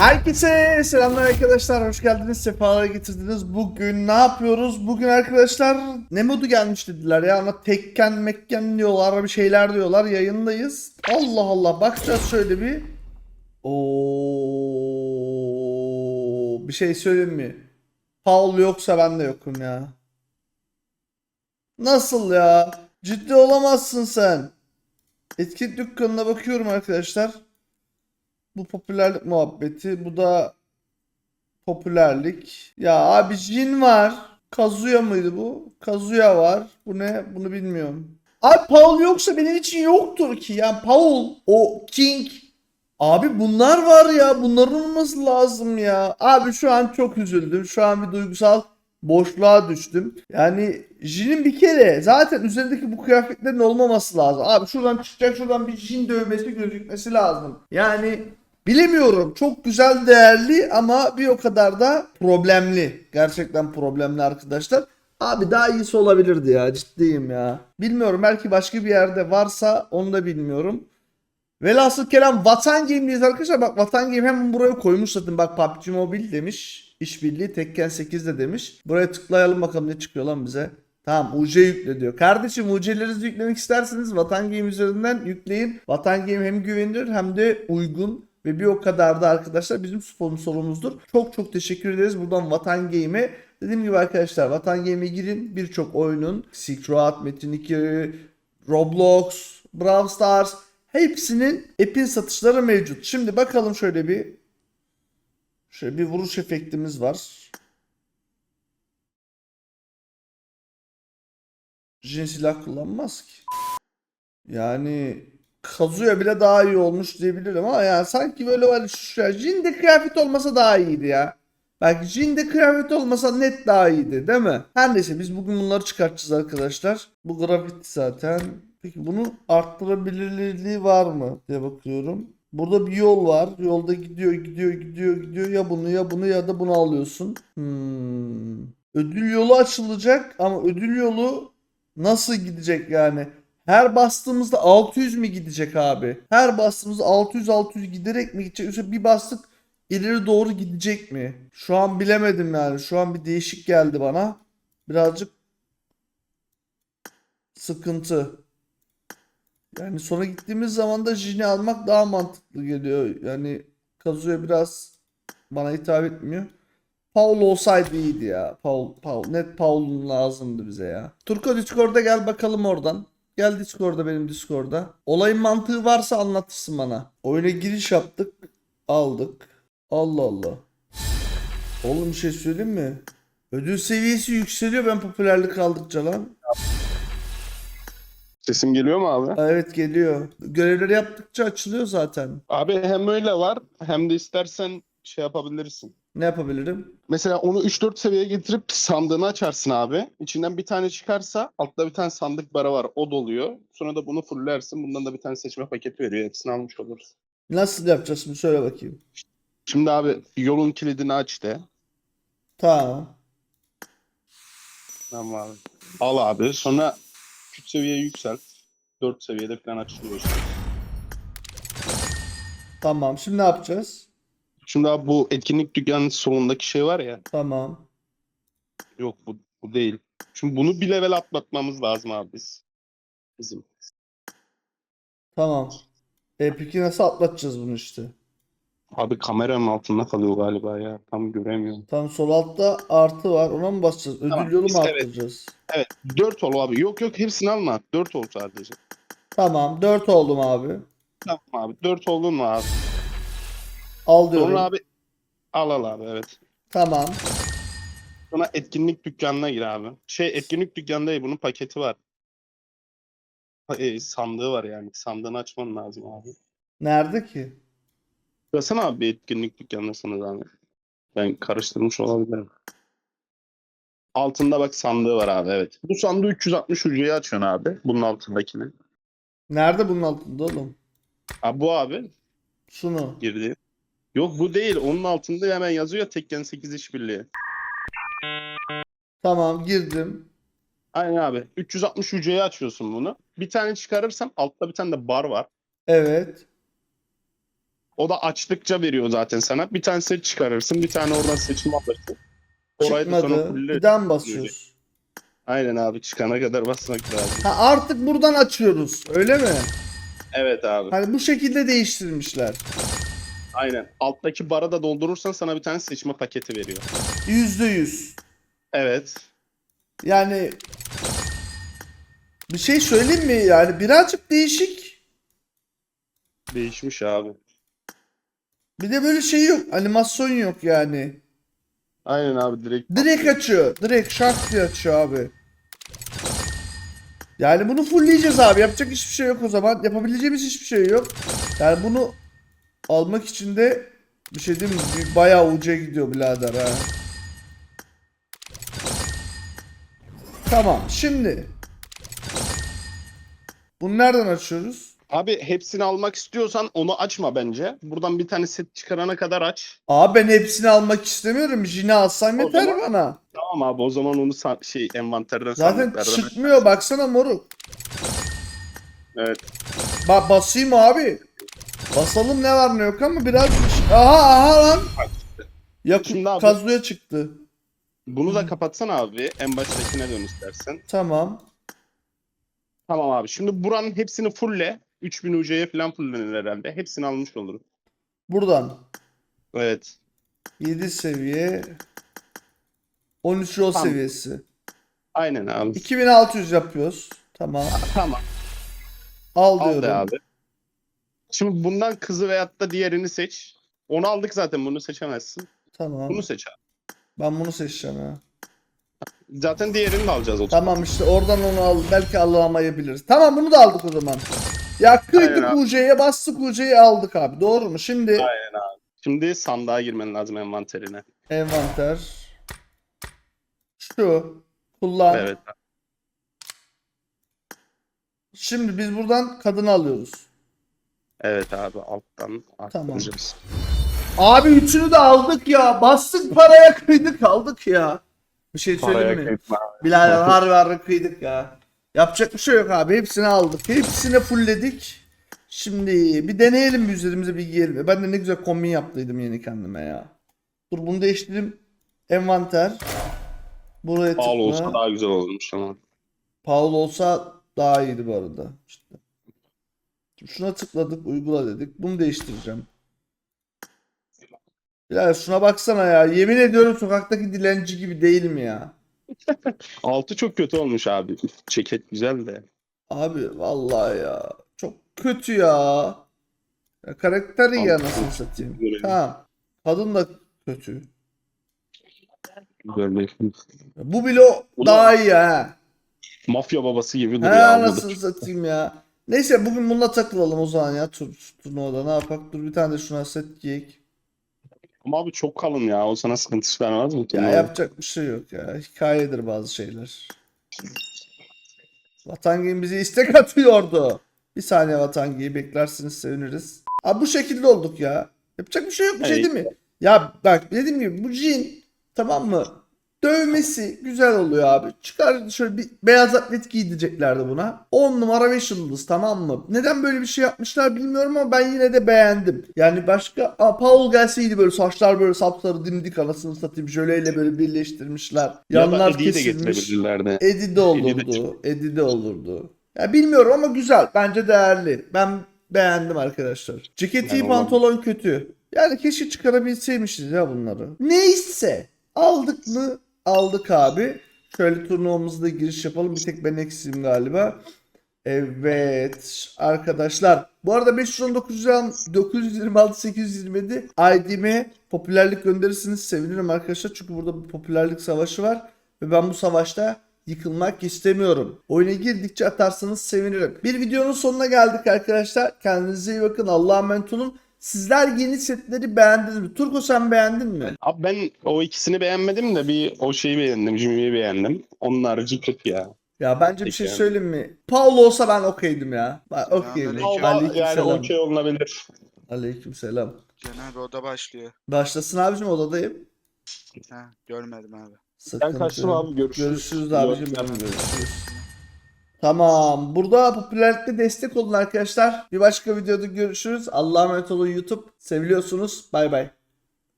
Herkese selamlar arkadaşlar. Hoş geldiniz. Sefalar getirdiniz. Bugün ne yapıyoruz? Bugün arkadaşlar ne modu gelmiş dediler ya. Ama tekken mekken diyorlar. Bir şeyler diyorlar. Yayındayız. Allah Allah. Bakacağız şöyle bir. Oo, bir şey söyleyeyim mi? Paul yoksa ben de yokum ya. Nasıl ya? Ciddi olamazsın sen. Etkinlik dükkanına bakıyorum arkadaşlar. Bu popülerlik muhabbeti. Bu da popülerlik. Ya abi Jin var. Kazuya mıydı bu? Kazuya var. Bu ne? Bunu bilmiyorum. Abi Paul yoksa benim için yoktur ki. Yani Paul, o King. Abi bunlar var ya. Bunların olması lazım ya. Abi şu an çok üzüldüm. Şu an bir duygusal boşluğa düştüm. Yani Jin'in bir kere zaten üzerindeki bu kıyafetlerin olmaması lazım. Abi şuradan çıkacak şuradan bir Jin dövmesi gözükmesi lazım. Yani bilemiyorum. Çok güzel değerli ama bir o kadar da problemli. Gerçekten problemli arkadaşlar. Abi daha iyisi olabilirdi ya ciddiyim ya. Bilmiyorum belki başka bir yerde varsa onu da bilmiyorum. Velhasıl kelam Vatan Game'deyiz arkadaşlar. Bak Vatan Game hemen buraya koymuş zaten. Bak PUBG Mobile demiş. İşbirliği Tekken 8 de demiş. Buraya tıklayalım bakalım ne çıkıyor lan bize. Tamam UC yükle diyor. Kardeşim UC'lerinizi yüklemek isterseniz Vatan Game üzerinden yükleyin. Vatan Game hem güvenilir hem de uygun ve bir o kadar da arkadaşlar bizim sponsorumuzdur. Çok çok teşekkür ederiz buradan Vatan Game'e. Dediğim gibi arkadaşlar Vatan Game'e girin. Birçok oyunun Silk Road, Metin 2, Roblox, Brawl Stars hepsinin app'in satışları mevcut. Şimdi bakalım şöyle bir şöyle bir vuruş efektimiz var. Jin silah kullanmaz ki. Yani Kazuya bile daha iyi olmuş diyebilirim ama yani sanki böyle var şu Jin'de kıyafet olmasa daha iyiydi ya. Belki Jin'de kıyafet olmasa net daha iyiydi değil mi? Her neyse biz bugün bunları çıkartacağız arkadaşlar. Bu grafiti zaten. Peki bunun arttırabilirliği var mı diye bakıyorum. Burada bir yol var. Yolda gidiyor, gidiyor, gidiyor, gidiyor. Ya bunu ya bunu ya da bunu alıyorsun. Hmm. Ödül yolu açılacak ama ödül yolu nasıl gidecek yani? Her bastığımızda 600 mi gidecek abi? Her bastığımızda 600-600 giderek mi gidecek? Yoksa bir bastık ileri doğru gidecek mi? Şu an bilemedim yani. Şu an bir değişik geldi bana. Birazcık sıkıntı. Yani sonra gittiğimiz zaman da Jin'i almak daha mantıklı geliyor. Yani Kazuya biraz bana hitap etmiyor. Paul olsaydı iyiydi ya. Paul, Paul. Net Paul'un lazımdı bize ya. Turko Discord'a gel bakalım oradan. Gel Discord'a benim Discord'a. Olayın mantığı varsa anlatırsın bana. Oyuna giriş yaptık. Aldık. Allah Allah. Oğlum bir şey söyleyeyim mi? Ödül seviyesi yükseliyor ben popülerlik aldıkça lan. Sesim geliyor mu abi? Evet geliyor. Görevleri yaptıkça açılıyor zaten. Abi hem öyle var hem de istersen şey yapabilirsin. Ne yapabilirim? Mesela onu 3-4 seviyeye getirip sandığını açarsın abi. İçinden bir tane çıkarsa altta bir tane sandık bara var. O doluyor. Sonra da bunu fulllersin. Bundan da bir tane seçme paketi veriyor. Hepsini almış olursun. Nasıl yapacağız şimdi söyle bakayım. Şimdi abi yolun kilidini aç de. Tamam. Tamam abi. Al abi. Sonra 3 seviyeye yükselt. 4 seviyede falan açılıyor işte. Tamam. Şimdi ne yapacağız? Şimdi abi bu etkinlik dükkanının solundaki şey var ya. Tamam. Yok bu, bu değil. Şimdi bunu bir level atlatmamız lazım abi biz. Bizim. Tamam. E peki nasıl atlatacağız bunu işte? Abi kameranın altında kalıyor galiba ya. Tam göremiyorum. Tam sol altta artı var. Ona mı basacağız? Ödül Tamam, yolu mu işte evet. arttıracağız? Evet. 4 ol abi. Yok yok hepsini alma. 4 ol sadece. Tamam. 4 oldum abi. Tamam abi. 4 oldun mu abi? Al diyorum. Sonra abi al al abi evet. Tamam. Sonra etkinlik dükkanına gir abi. Şey etkinlik dükkanında değil bunun paketi var. E, sandığı var yani. Sandığını açman lazım abi. Nerede ki? Baksana abi etkinlik dükkanına sana zahmet. Ben karıştırmış olabilirim. Altında bak sandığı var abi evet. Bu sandığı 360 hücreyi açıyorsun abi. Bunun altındakini. Nerede bunun altında oğlum? Abi bu abi Şunu. girdi. Yok bu değil. Onun altında hemen yazıyor ya Tekken 8 işbirliği. Tamam girdim. Aynen abi. 360 hücreyi açıyorsun bunu. Bir tane çıkarırsan altta bir tane de bar var. Evet. O da açtıkça veriyor zaten sana. Bir tane set çıkarırsın. Bir tane oradan seçim alırsın. Çıkmadı. Bir daha mı basıyoruz? Aynen abi çıkana kadar basmak lazım. Ha artık buradan açıyoruz. Öyle mi? Evet abi. Hani bu şekilde değiştirmişler. Aynen. Alttaki bara da doldurursan sana bir tane seçme paketi veriyor. Yüzde yüz. Evet. Yani bir şey söyleyeyim mi? Yani birazcık değişik. Değişmiş abi. Bir de böyle şey yok. Animasyon yok yani. Aynen abi direkt. Direkt açıyor. Direkt şak diye açıyor abi. Yani bunu fullleyeceğiz abi. Yapacak hiçbir şey yok o zaman. Yapabileceğimiz hiçbir şey yok. Yani bunu almak için de bir şey diyeyim mi? Bir Bayağı uca gidiyor birader ha. Tamam şimdi. Bunu nereden açıyoruz? Abi hepsini almak istiyorsan onu açma bence. Buradan bir tane set çıkarana kadar aç. Abi ben hepsini almak istemiyorum. Jini alsam O yeter zaman- bana. Tamam abi o zaman onu sa- şey envanterden Zaten sandıklardan aç. çıkmıyor baksana moruk. Evet. Ba basayım abi. Basalım ne var ne yok ama biraz aha aha lan. Ya Şimdi abi- Kazuya çıktı. Bunu da kapatsana abi. En baştakine dön istersen. Tamam. Tamam abi. Şimdi buranın hepsini fullle. 3000 UC'ye falan fullenir herhalde. Hepsini almış olurum. Buradan Evet. 7 seviye 13 yol Tamam. seviyesi. Aynen abi. 2600 yapıyoruz. Tamam. Tamam. Al Al diyorum. abi. Şimdi bundan kızı veyahut da diğerini seç. Onu aldık zaten bunu seçemezsin. Tamam. Bunu seç abi. Ben bunu seçeceğim ya. Zaten diğerini de alacağız o Tamam işte oradan onu al. Belki alamayabiliriz. Tamam bunu da aldık o zaman. Ya kıydık. UC'ye bastık UC'yi aldık abi. Doğru mu? Şimdi Aynen abi. Şimdi sandığa girmen lazım envanterine. envanter. Şu. Kullan. Evet. Şimdi biz buradan kadını alıyoruz. Evet abi alttan arttıracağız. Abi üçünü de aldık ya. Bastık paraya kıydık aldık ya. Bir şey söyleyeyim mi? kıyma. Birader harbi harbi kıydık ya. Yapacak bir şey yok abi. Hepsini aldık. Hepsini fullledik. Şimdi bir deneyelim bir üzerimize bir giyelim. Ben de ne güzel kombin yaptıydım yeni kendime ya. Dur bunu değiştireyim. Envanter. Buraya tıkla. Pahalı olsa daha güzel olurmuş ama. Paul olsa daha iyiydi bu arada. İşte. Şuna tıkladık, uygula dedik. Bunu değiştireceğim. Ya şuna baksana ya. Yemin ediyorum sokaktaki dilenci gibi değilim ya. Altı çok kötü olmuş abi. Ceket güzel de. Abi vallahi ya. Çok kötü ya. ya karakter iyi Altı. anasını satayım. Görelim. Tamam. Kadın da kötü. Güzel Bu bile o- Ulan. daha iyi ha. mafya babası gibi He duruyor abi. anasını satayım ya. Neyse bugün bununla takılalım o zaman ya tur, turnuvada ne yapak? Dur bir tane de şuna set giyek. Ama abi çok kalın ya. O sana sıkıntı çıkarmaz mı? ki? Ya yapacak bir şey yok ya. Hikayedir bazı şeyler. Vatangin bizi istek atıyordu. Bir saniye Vatangi'yi beklersiniz seviniriz. Abi bu şekilde olduk ya. Yapacak bir şey yok bir şey değil mi? Ya bak dediğim gibi bu cin tamam mı? Dövmesi güzel oluyor abi. Çıkar şöyle bir beyaz atlet giydireceklerdi buna. 10 numara 5 yıldız tamam mı? Neden böyle bir şey yapmışlar bilmiyorum ama ben yine de beğendim. Yani başka Aa, Paul gelseydi böyle saçlar böyle sapsarı dimdik anasını satayım jöleyle böyle birleştirmişler. Ya Yanlar de kesilmiş. de Eddie de olurdu. Edi de olurdu. Ya bilmiyorum ama güzel. Bence değerli. Ben beğendim arkadaşlar. Ceketi Ben pantolon kötü. Yani keşke çıkarabilseymişiz ya bunları. Neyse. Aldık mı? Aldık abi. Şöyle turnuvamızda giriş yapalım. Bir tek ben eksiğim galiba. Evet arkadaşlar. Bu arada 519 lira 926 827 ID'me popülerlik gönderirsiniz sevinirim arkadaşlar. Çünkü burada bir popülerlik savaşı var. Ve ben bu savaşta yıkılmak istemiyorum. Oyuna girdikçe atarsanız sevinirim. Bir videonun sonuna geldik arkadaşlar. Kendinize iyi bakın. Allah'a emanet olun. Sizler yeni setleri beğendiniz mi? Turko sen beğendin mi? Abi ben o ikisini beğenmedim de bir o şeyi beğendim. Jimmy'yi beğendim. Onun harici kötü ya. Ya bence bir şey söyleyeyim mi? Paul olsa ben okeydim ya. Ben okeydim. Aleyküm yani selam. okey olunabilir. Aleyküm selam. Cenab-ı oda başlıyor. Başlasın abicim odadayım. Ha, görmedim abi. Sıkıntı Ben kaçtım abi görüşürüz. Görüşürüz abicim. Görüşürüz. Tamam. Burada popülerlikte destek olun arkadaşlar. Bir başka videoda görüşürüz. Allah'a emanet olun YouTube. Seviliyorsunuz. Bay bay.